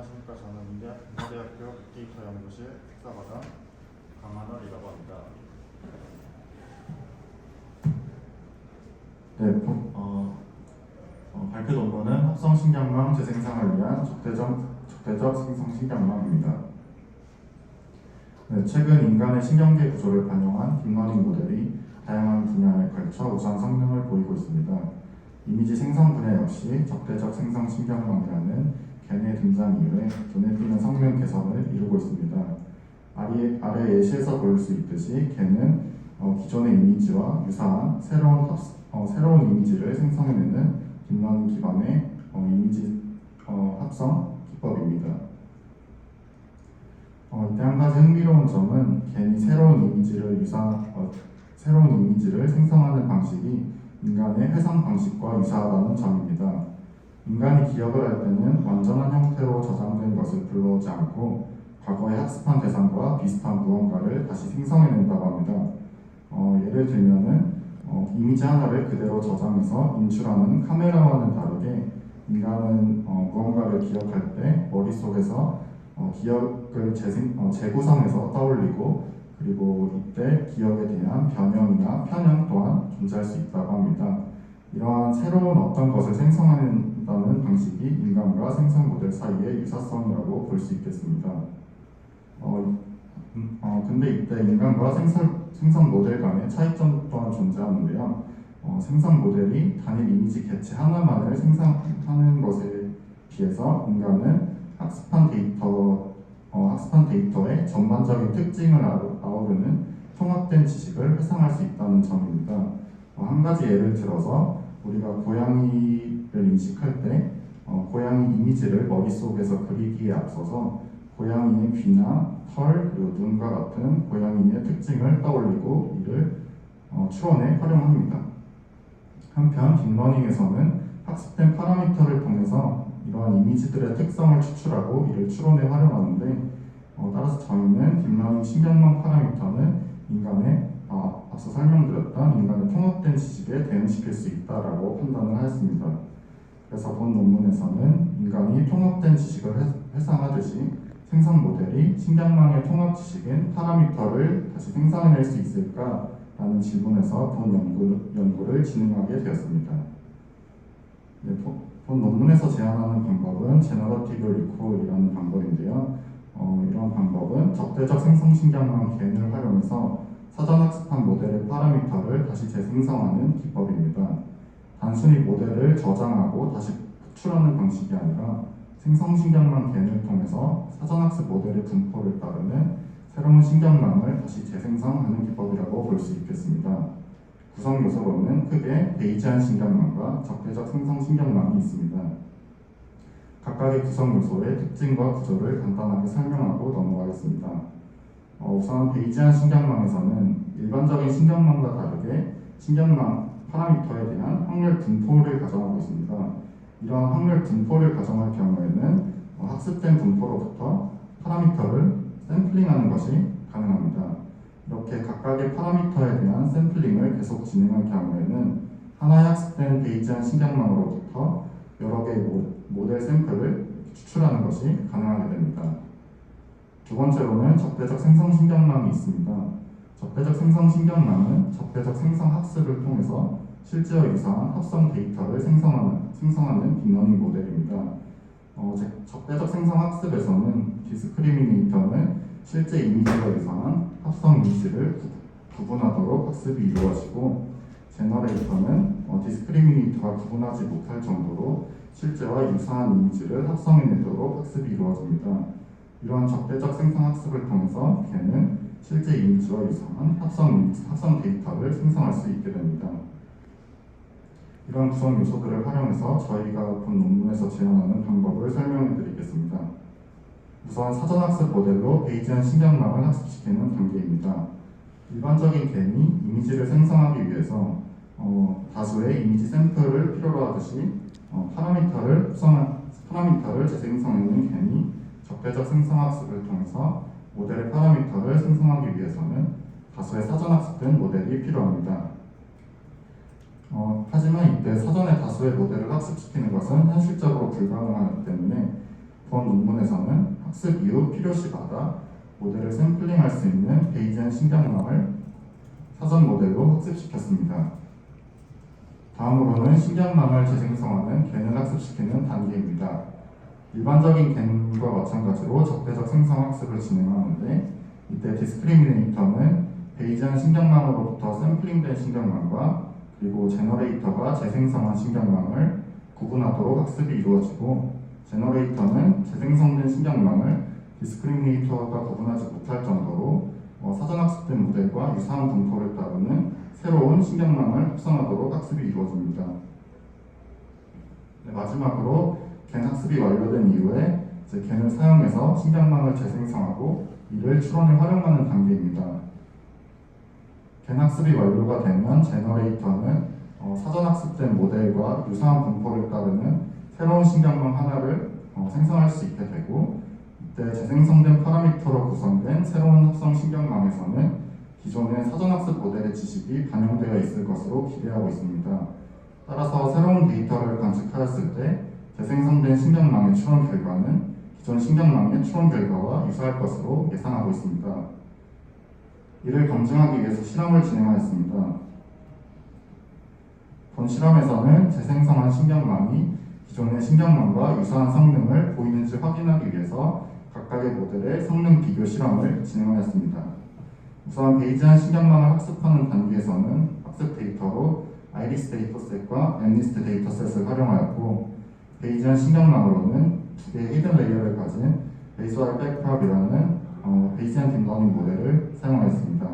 안녕하십니까. 저는 인대, 인하대학교 빅데이터 연구실 특사과장 강한월이라고 합니다. 네, 보- 어, 어, 발표 논문은 합성 신경망 재생산을 위한 적대적, 적대적 생성 신경망입니다. 네, 최근 인간의 신경계 구조를 반영한 딥러닝 모델이 다양한 분야에 걸쳐 우수한 성능을 보이고 있습니다. 이미지 생성 분야 역시 적대적 생성 신경망이라는 겐의 등장 이후에 눈에 띄는 성능 개선을 이루고 있습니다. 아래, 아래 예시에서 볼수 있듯이 겐은 어, 기존의 이미지와 유사한 새로운, 합, 어, 새로운 이미지를 생성해내는 딥러닝 기반의 어, 이미지 어, 합성 기법입니다. 어, 이때 한 가지 흥미로운 점은 겐이 새로운 이미지를 유사 어, 새로운 이미지를 생성하는 방식이 인간의 해상 방식과 유사하다는 점입니다. 인간이 기억을 할 때는 완전한 형태로 저장된 것을 불러오지 않고 과거에 학습한 대상과 비슷한 무언가를 다시 생성해낸다고 합니다. 어, 예를 들면은 어, 이미지 하나를 그대로 저장해서 인출하는 카메라와는 다르게 인간은 어, 무언가를 기억할 때 머릿속에서 어, 기억을 재생, 어, 재구성해서 떠올리고 그리고 이때 기억에 대한 변형이나 편형 또한 존재할 수 있다고 합니다. 이러한 새로운 어떤 것을 생성 한다는 방식이 인간과 생성 모델 사이의 유사성이라고 볼 수 있겠습니다. 어, 음, 어, 근데 이때 인간과 생성, 생성 모델 간의 차이점 또한 존재하는데요. 어, 생성 모델이 단일 이미지 개체 하나만을 생성하는 것에 비해서 인간은 학습한 데이터, 어, 학습한 데이터의 전반적인 특징을 아우- 아우르는 통합된 지식을 회상할 수 있다는 점입니다. 어, 한 가지 예를 들어서 우리가 고양이를 인식할 때 어, 고양이 이미지를 머릿속에서 그리기에 앞서서 고양이의 귀나 털 그리고 눈과 같은 고양이의 특징을 떠올리고 이를 어, 추론에 활용합니다. 한편 딥러닝에서는 학습된 파라미터를 통해서 이러한 이미지들의 특성을 추출하고 이를 추론에 활용하는데 어, 따라서 저희는 딥러닝 신경망 파라미터는 인간의 아, 앞서 설명드렸던 인간의 통합된 지식에 대응시킬 수 있다라고 판단을 하였습니다. 그래서 본 논문에서는 인간이 통합된 지식을 회- 회상하듯이 생성 모델이 신경망의 통합 지식인 파라미터를 다시 생성해낼 수 있을까 라는 질문에서 본 연구, 연구를 진행하게 되었습니다. 네, 보- 본 논문에서 제안하는 방법은 제너러티브 리콜이라는 방법인데요. 어, 이런 방법은 적대적 생성 신경망 겐을 활용해서 사전 학습한 모델의 파라미터를 다시 재생성하는 기법입니다. 단순히 모델을 저장하고 다시 구출하는 방식이 아니라 생성 신경망 겐을 통해서 사전 학습 모델의 분포를 따르는 새로운 신경망을 다시 재생성하는 기법이라고 볼 수 있겠습니다. 구성 요소로는 크게 베이지안 신경망과 적대적 생성 신경망이 있습니다. 각각의 구성 요소의 특징과 구조를 간단하게 설명하고 넘어가겠습니다. 어, 우선 베이지안 신경망에서는 일반적인 신경망과 다르게 신경망 파라미터에 대한 확률 분포를 가정하고 있습니다. 이러한 확률 분포를 가정할 경우에는 어, 학습된 분포로부터 파라미터를 샘플링하는 것이 가능합니다. 이렇게 각각의 파라미터에 대한 샘플링을 계속 진행할 경우에는 하나의 학습된 베이지안 신경망으로부터 여러 개의 모- 모델 샘플을 추출하는 것이 가능하게 됩니다. 두 번째로는 적대적 생성 신경망이 있습니다. 적대적 생성 신경망은 적대적 생성 학습을 통해서 실제와 유사한 합성 데이터를 생성하는, 생성하는 딥러닝 모델입니다. 어, 제- 적대적 생성 학습에서는 디스크리미네이터는 실제 이미지와 유사한 합성 이미지를 구- 구분하도록 학습이 이루어지고 제너레이터는 어, 디스크리미네이터가 구분하지 못할 정도로 실제와 유사한 이미지를 합성해내도록 학습이 이루어집니다. 이러한 적대적 생성 학습을 통해서 걔는 실제 이미지와 유사한 합성 합성 데이터를 생성할 수 있게 됩니다. 이런 구성 요소들을 활용해서 저희가 본 논문에서 제안하는 방법을 설명해 드리겠습니다. 우선 사전학습 모델로 베이지안 신경망을 학습시키는 단계입니다. 일반적인 겐이 이미지를 생성하기 위해서 어, 다수의 이미지 샘플을 필요로 하듯이 어, 파라미터를 파라미터를 재생성하는 겐이 적대적 생성학습을 통해서 모델의 파라미터를 생성하기 위해서는 다수의 사전학습된 모델이 필요합니다. 어, 하지만 이때 사전에 다수의 모델을 학습시키는 것은 현실적으로 불가능하기 때문에 본 논문에서는 학습 이후 필요시마다 모델을 샘플링할 수 있는 베이지안 신경망을 사전 모델로 학습시켰습니다. 다음으로는 신경망을 재생성하는 겐을 학습시키는 단계입니다. 일반적인 겐과 마찬가지로 적대적 생성 학습을 진행하는데 이때 디스크리미네이터는 베이지안 신경망으로부터 샘플링된 신경망과 그리고 제너레이터가 재생성한 신경망을 구분하도록 학습이 이루어지고 제너레이터는 재생성된 신경망을 디스크리미네이터가 구분하지 못할 정도로 어, 사전학습된 모델과 유사한 분포를 따르는 새로운 신경망을 합성하도록 학습이 이루어집니다. 네, 마지막으로 겐 학습이 완료된 이후에 이제 겐을 사용해서 신경망을 재생성하고 이를 추론에 활용하는 단계입니다. 겐 학습이 완료가 되면 제너레이터는 어, 사전 학습된 모델과 유사한 분포를 따르는 새로운 신경망 하나를 어, 생성할 수 있게 되고 이때 재생성된 파라미터로 구성된 새로운 합성 신경망에서는 기존의 사전 학습 모델의 지식이 반영되어 있을 것으로 기대하고 있습니다. 따라서 새로운 데이터를 관측하였을 때 재생성된 신경망의 추론 결과는 기존 신경망의 추론 결과와 유사할 것으로 예상하고 있습니다. 이를 검증하기 위해서 실험을 진행하였습니다. 본 실험에서는 재생성한 신경망이 기존의 신경망과 유사한 성능을 보이는지 확인하기 위해서 각각의 모델의 성능 비교 실험을 진행하였습니다. 우선 베이지안 신경망을 학습하는 단계에서는 학습 데이터로 아이리스 데이터셋과 엠리스트 데이터셋을 활용하였고 베이지안 신경망으로는 두 개의 히든 레이어를 가진 베이스와의 백프랍이라는 어, 베이지안 딥러닝 모델을 사용하였습니다.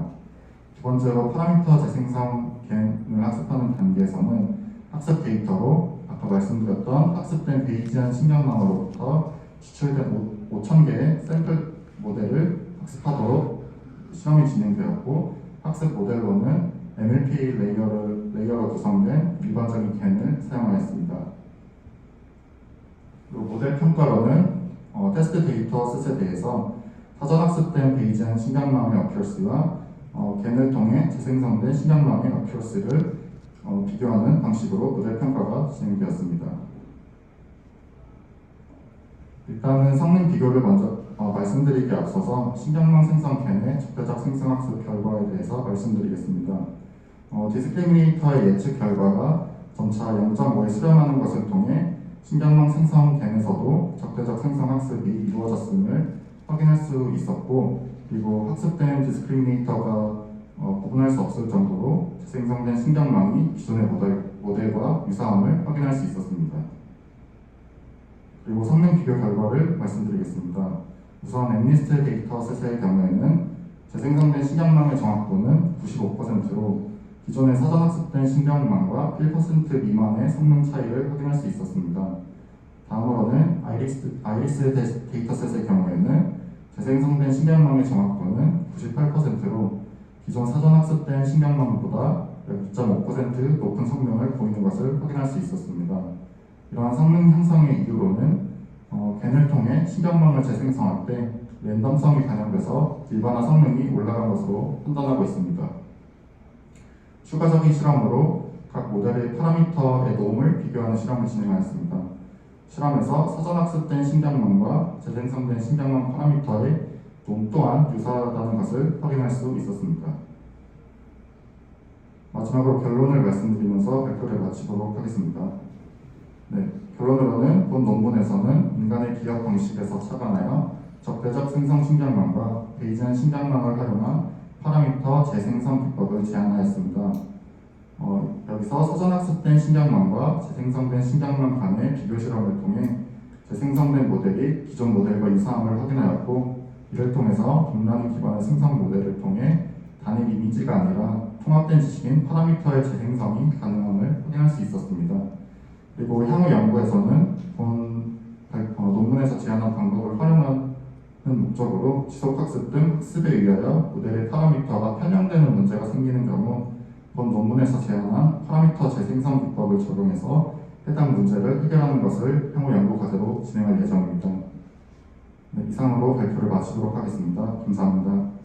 두 번째로 파라미터 재생성 겐을 학습하는 단계에서는 학습 데이터로 아까 말씀드렸던 학습된 베이지안 신경망으로부터 추출된 5,000개의 샘플 모델을 학습하도록 실험이 진행되었고 학습 모델로는 MLP 레이어를, 레이어로 구성된 일반적인 겐을 사용하였습니다. 그리고 모델 평가로는 어, 테스트 데이터 셋에 대해서 사전 학습된 베이지안 신경망의 어큐러시와 어, 겐을 통해 재생성된 신경망의 어큐러시를 어, 비교하는 방식으로 모델 평가가 진행되었습니다. 일단은 성능 비교를 먼저 어, 말씀드리기 앞서서 신경망 생성 겐의 적대적 생성 학습 결과에 대해서 말씀드리겠습니다. 어, 디스크리미네이터의 예측 결과가 점차 0.5에 수렴하는 것을 통해 신경망 생성 겐에서도 적대적 생성 학습이 이루어졌음을 확인할 수 있었고 그리고 학습된 디스크리미네이터가 어, 구분할 수 없을 정도로 재생성된 신경망이 기존의 모델, 모델과 유사함을 확인할 수 있었습니다. 그리고 성능 비교 결과를 말씀드리겠습니다. 우선 엠리스트 데이터셋의 경우에는 재생성된 신경망의 정확도는 95%로 기존에 사전 학습된 신경망과 1% 미만의 성능 차이를 확인할 수 있었습니다. 다음으로는 아이리스, 아이리스 데- 데이터셋의 경우에는 재생성된 신경망의 정확도는 98%로 기존 사전 학습된 신경망보다 약2.5% 높은 성능을 보이는 것을 확인할 수 있었습니다. 이러한 성능 향상의 이유로는 어, 겐을 통해 신경망을 재생성할 때 랜덤성이 반영돼서 일반화 성능이 올라간 것으로 판단하고 있습니다. 추가적인 실험으로 각 모델의 파라미터의 놈을 비교하는 실험을 진행하였습니다. 실험에서 사전 학습된 신경망과 재생성된 신경망 파라미터의 놈 또한 유사하다는 것을 확인할 수 있었습니다. 마지막으로 결론을 말씀드리면서 발표를 마치도록 하겠습니다. 네, 결론으로는 본 논문에서는 인간의 기억 방식에서 착안하여 적대적 생성 신경망과 베이지안 신경망을 활용한 파라미터 재생성 기법을 제안하였습니다. 어, 여기서 사전학습된 신경망과 재생성된 신경망 간의 비교 실험을 통해 재생성된 모델이 기존 모델과 유사함을 확인하였고 이를 통해서 딥러닝 기반의 생성 모델을 통해 단일 이미지가 아니라 통합된 지식인 파라미터의 재생성이 가능함을 확인할 수 있었습니다. 그리고 향후 연구에서는 본 발- 어, 논문에서 제안한 방법을 활용하는 목적으로 지속학습 등 학습에 의하여 모델의 파라미터가 편향되는 문제가 생기는 경우 본 논문에서 제안한 파라미터 재생성 기법을 적용해서 해당 문제를 해결하는 것을 향후 연구 과제로 진행할 예정입니다. 네, 이상으로 발표를 마치도록 하겠습니다. 감사합니다.